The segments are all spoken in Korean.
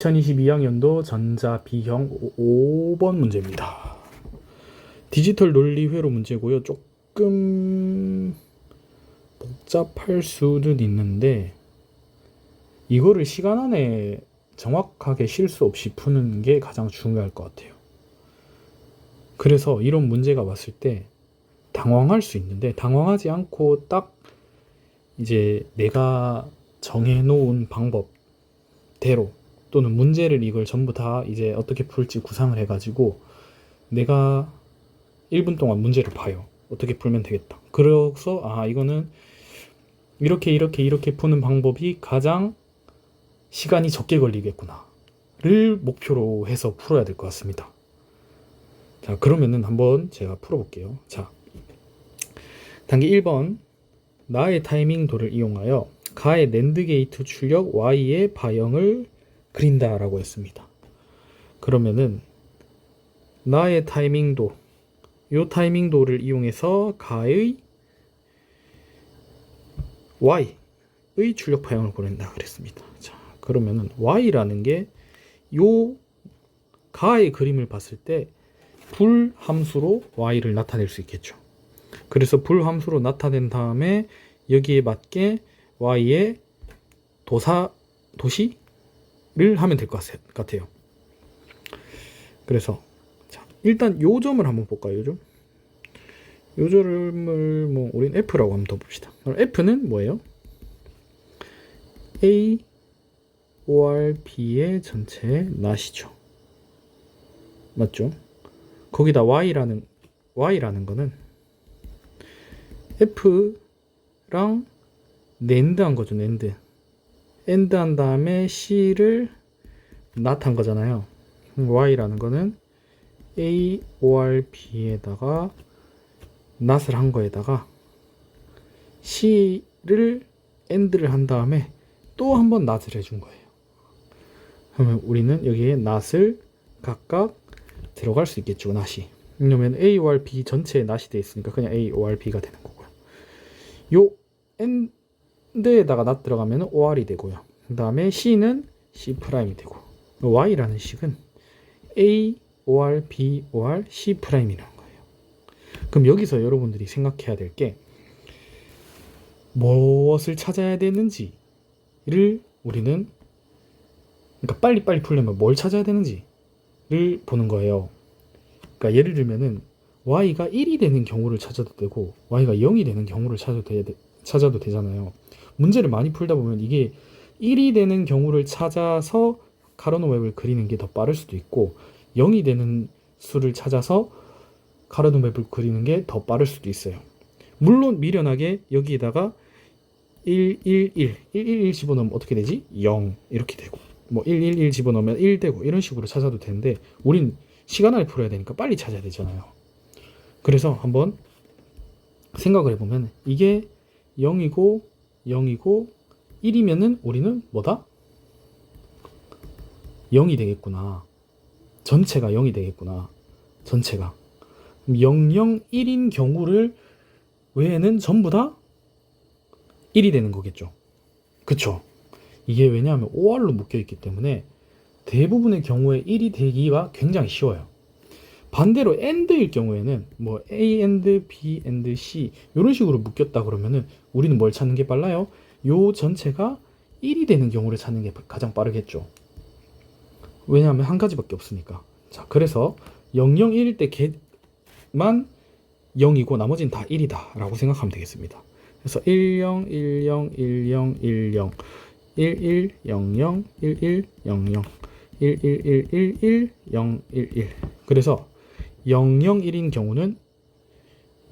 2022학년도 전자 B형 5번 문제입니다. 디지털 논리 회로 문제고요. 조금 복잡할 수는 있는데 이거를 시간 안에 정확하게 실수 없이 푸는 게 가장 중요할 것 같아요. 그래서 이런 문제가 왔을 때 당황할 수 있는데 당황하지 않고 딱 이제 내가 정해놓은 방법대로 또는 문제를 이걸 전부 다 이제 어떻게 풀지 구상을 해가지고 내가 1분 동안 문제를 봐요. 어떻게 풀면 되겠다. 그래서 아 이거는 이렇게 이렇게 이렇게 푸는 방법이 가장 시간이 적게 걸리겠구나를 목표로 해서 풀어야 될 것 같습니다. 자 그러면은 한번 제가 풀어볼게요. 자 단계 1번 나의 타이밍 도를 이용하여 가의 낸드 게이트 출력 Y의 바형을 그린다라고 했습니다. 그러면은 나의 타이밍도 요 타이밍도를 이용해서 가의 Y의 출력 바형을 보낸다 그랬습니다. 자, 그러면은 Y라는 게 요 가의 그림을 봤을 때 불 함수로 Y를 나타낼 수 있겠죠. 그래서 불 함수로 나타낸 다음에 여기에 맞게 Y의 도사 도시 를 하면 될 것 같아요. 그래서 자, 일단 요 점을 한번 볼까요? 요 점. 요 점을 뭐 우린 F라고 한번 더 봅시다. 그럼 F는 뭐예요? A OR B의 전체 낫이죠. 맞죠? 거기다 Y라는 Y라는 거는 F랑 낸드 한 거죠, 낸드. 엔드 한 다음에 C를 낫한 거잖아요. Y라는 거는 A, OR, B에다가 낫을 한 거에다가 C를 엔드를 한 다음에 또 한 번 낫을 해준 거예요. 그러면 우리는 여기에 낫을 각각 들어갈 수 있겠죠, 낫이. 왜냐면 A, OR, B 전체에 낫이 돼 있으니까 그냥 A, OR, B가 되는 거고요. 요 엔드에다가 낫 들어가면 OR이 되고요. 그 다음에 C는 C 프라임이 되고 Y라는 식은 A, OR, B, OR, C 프라임이라는 거예요. 그럼 여기서 여러분들이 생각해야 될 게 무엇을 찾아야 되는지를 우리는 그러니까 빨리빨리 풀려면 뭘 찾아야 되는지를 보는 거예요. 그러니까 예를 들면은 y가 1이 되는 경우를 찾아도 되고 y가 0이 되는 경우를 찾아도, 되, 찾아도 되잖아요. 문제를 많이 풀다 보면 이게 1이 되는 경우를 찾아서 카르노 맵을 그리는 게 더 빠를 수도 있고 0이 되는 수를 찾아서 카르노 맵을 그리는 게 더 빠를 수도 있어요. 물론 미련하게 여기에다가 1, 1, 1, 1, 1, 1 집어넣으면 어떻게 되지? 0 이렇게 되고 뭐 1, 1, 1 집어넣으면 1 되고 이런 식으로 찾아도 되는데 우린 시간 안에 풀어야 되니까 빨리 찾아야 되잖아요. 그래서 한번 생각을 해보면 이게 0이고 0이고 1이면은 우리는 뭐다? 0이 되겠구나. 전체가 0이 되겠구나. 전체가. 0, 0, 1인 경우를 외에는 전부 다 1이 되는 거겠죠. 그쵸? 이게 왜냐하면 OR로 묶여 있기 때문에 대부분의 경우에 1이 되기가 굉장히 쉬워요. 반대로 AND일 경우에는 뭐 A AND B AND C 이런 식으로 묶였다 그러면은 우리는 뭘 찾는 게 빨라요? 요 전체가 1이 되는 경우를 찾는 게 가장 빠르겠죠. 왜냐하면 한 가지밖에 없으니까. 자, 그래서 001일 때만 0이고 나머지는 다 1이다 라고 생각하면 되겠습니다. 그래서 10, 10, 10, 10, 11, 00, 11, 00, 11111, 011. 그래서 001인 경우는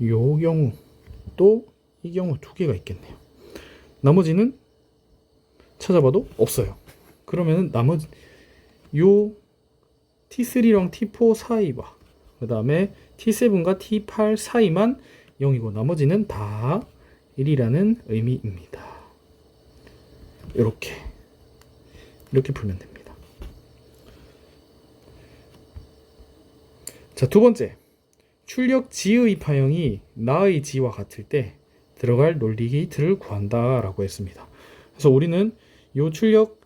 요 경우 또 이 경우 두 개가 있겠네요. 나머지는 찾아봐도 없어요. 그러면은 나머지 요 T3랑 T4 사이와 그 다음에 T7과 T8 사이만 0이고 나머지는 다 1이라는 의미입니다. 이렇게 이렇게 풀면 됩니다. 자, 두 번째. 출력 지의 파형이 나의 지와 같을 때 들어갈 논리 게이트를 구한다라고 했습니다. 그래서 우리는 요 출력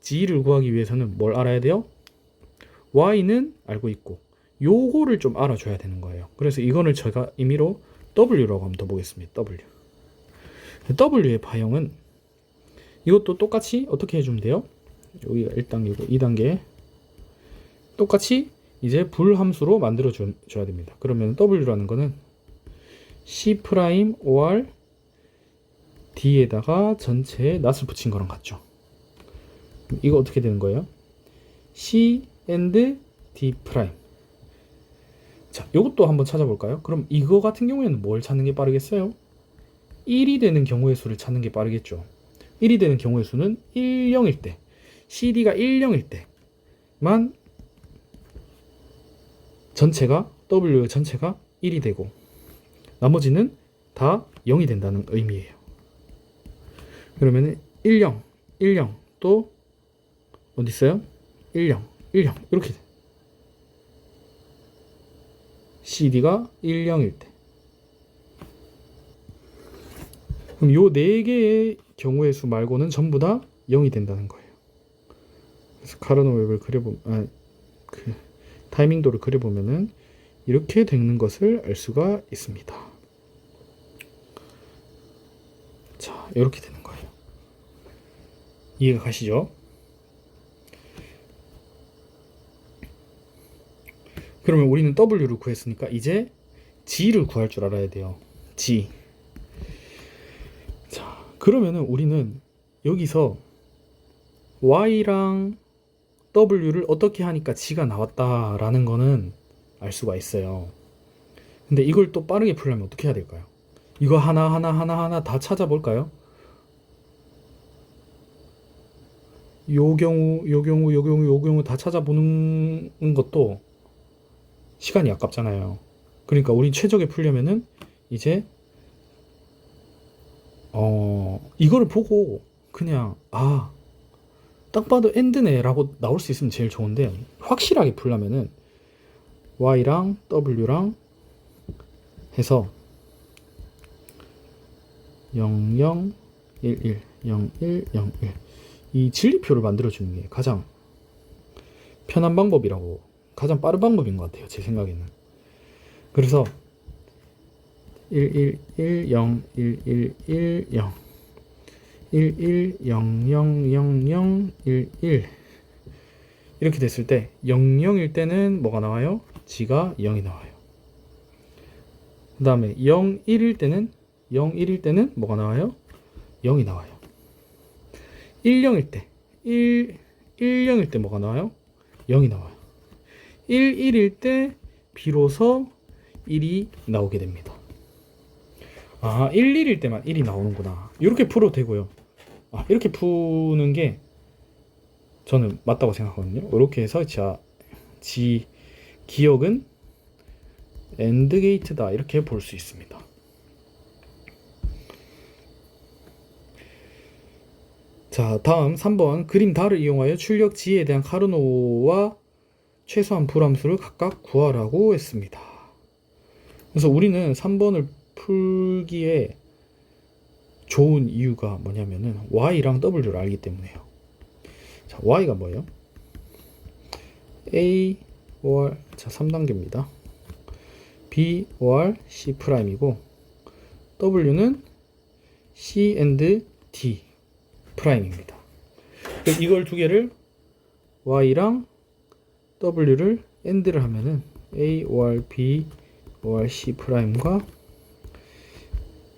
g를 구하기 위해서는 뭘 알아야 돼요? y는 알고 있고 요거를 좀 알아줘야 되는 거예요. 그래서 이거를 제가 임의로 w라고 한번 더 보겠습니다. w. w의 파형은 이것도 똑같이 어떻게 해주면 돼요? 여기가 1단계고 2단계 똑같이 이제 불함수로 만들어 줘, 줘야 됩니다. 그러면 w라는 거는 c or d에다가 전체에 낫을 붙인 거랑 같죠. 이거 어떻게 되는 거예요? c and d. 자, 이것도 한번 찾아볼까요? 그럼 이거 같은 경우에는 뭘 찾는 게 빠르겠어요? 1이 되는 경우의 수를 찾는 게 빠르겠죠. 1이 되는 경우의 수는 1, 0일 때, CD가 1, 0일 때만 전체가 W 전체가 1이 되고 나머지는 다 0이 된다는 의미예요. 그러면은 1, 0, 1, 0, 또 어디 있어요? 1, 0, 1, 0 이렇게 돼. CD가 1, 0일 때. 그럼 요 네 개의 경우의 수 말고는 전부 다 0이 된다는 거예요. 그래서 카르노 웹을 그려보면 아, 그 타이밍도를 그려보면은 이렇게 되는 것을 알 수가 있습니다. 자, 이렇게 되는 거예요. 이해가 가시죠? 그러면 우리는 W를 구했으니까 이제 G를 구할 줄 알아야 돼요. G. 자, 그러면은 우리는 여기서 Y랑 W를 어떻게 하니까 G가 나왔다라는 거는 알 수가 있어요. 근데 이걸 또 빠르게 풀려면 어떻게 해야 될까요? 이거 하나하나 하나하나 다 찾아볼까요? 요 경우, 요 경우, 요 경우, 요 경우 다 찾아보는 것도 시간이 아깝잖아요. 그러니까 우리 최적의 풀려면은 이제 어 이거를 보고 그냥 아 딱 봐도 엔드네라고 나올 수 있으면 제일 좋은데 확실하게 풀려면은 y랑 w랑 해서 0 0 1 1 0 1 0 1 이 진리표를 만들어 주는 게 가장 편한 방법이라고 가장 빠른 방법인 것 같아요. 제 생각에는. 그래서 1 1 1 0 1 1 1 0 1 1 0 0 0 0 1 1 이렇게 됐을 때 0 0일 때는 뭐가 나와요? G가 0이 나와요. 그 다음에 0 1일 때는 0 1일 때는 뭐가 나와요? 0이 나와요. 1 0일 때 1 1 0일 때 뭐가 나와요? 0이 나와요. 1 1일 때 비로소 1이 나오게 됩니다. 아, 1 1일 때만 1이 나오는구나. 이렇게 풀어도 되고요. 아, 이렇게 푸는 게 저는 맞다고 생각하거든요. 이렇게 해서 자, 지 기억은 엔드 게이트다 이렇게 볼 수 있습니다. 자, 다음 3번 그림 달을 이용하여 출력 지에 대한 카르노와 최소한 불함수를 각각 구하라고 했습니다. 그래서 우리는 3번을 풀기에 좋은 이유가 뭐냐면은 y랑 w를 알기 때문에요. 자, y가 뭐예요? a or 자 3단계입니다. b or c 프라임이고 w는 c and d 프라임입니다. 이걸 두 개를 y랑 w를 and를 하면은 a or b or c 프라임과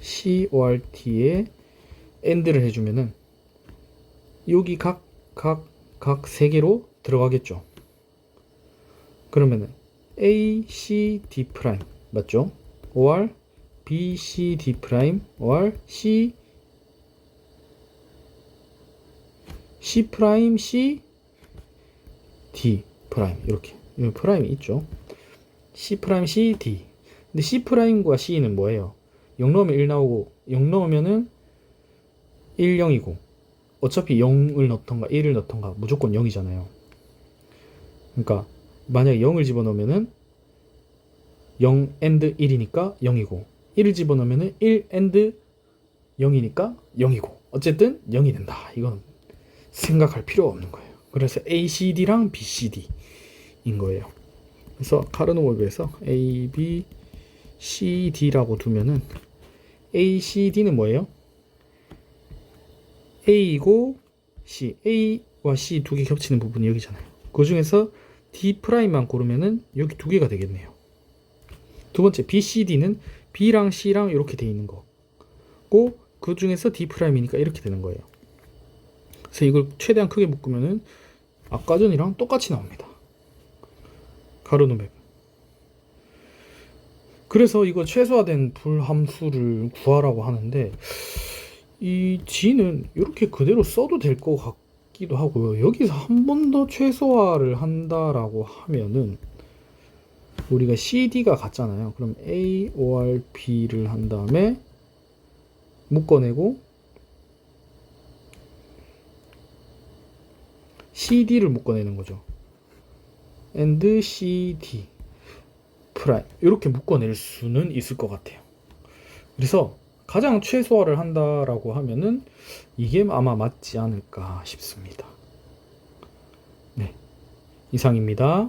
c or d에 and를 해주면은 여기 각 각 각 세 개로 들어가겠죠. 그러면은 a c d 프라임 맞죠? or b c d 프라임 or c c 프라임 c d 프라임 이렇게 이 프라임이 있죠. C 프라임 C D. 근데 C 프라임과 C는 뭐예요? 0 넣으면 1 나오고 0 넣으면은 1 0이고 어차피 0을 넣던가 1을 넣던가 무조건 0이잖아요. 그러니까 만약에 0을 집어넣으면은 0 and 1이니까 0이고 1을 집어넣으면은 1 and 0이니까 0이고 어쨌든 0이 된다. 이건 생각할 필요가 없는 거예요. 그래서 ACD랑 BCD인 거예요. 그래서 카르노몰브에서 A, B, C, D라고 두면은 ACD는 뭐예요? A이고 C, A와 C 두 개 겹치는 부분이 여기잖아요. 그 중에서 D 프라임만 고르면은 여기 두 개가 되겠네요. 두 번째 BCD는 B랑 C랑 이렇게 돼 있는 거고 그 중에서 D 프라임이니까 이렇게 되는 거예요. 그래서 이걸 최대한 크게 묶으면은 아까 전이랑 똑같이 나옵니다. 가로는 맵. 그래서 이거 최소화된 불 함수를 구하라고 하는데 이 G는 이렇게 그대로 써도 될 것 같기도 하고요. 여기서 한 번 더 최소화를 한다라고 하면은 우리가 CD가 같잖아요. 그럼 A, OR, B를 한 다음에 묶어내고 CD를 묶어내는 거죠. and CD 프라임 이렇게 묶어낼 수는 있을 것 같아요. 그래서 가장 최소화를 한다라고 하면은 이게 아마 맞지 않을까 싶습니다. 네, 이상입니다.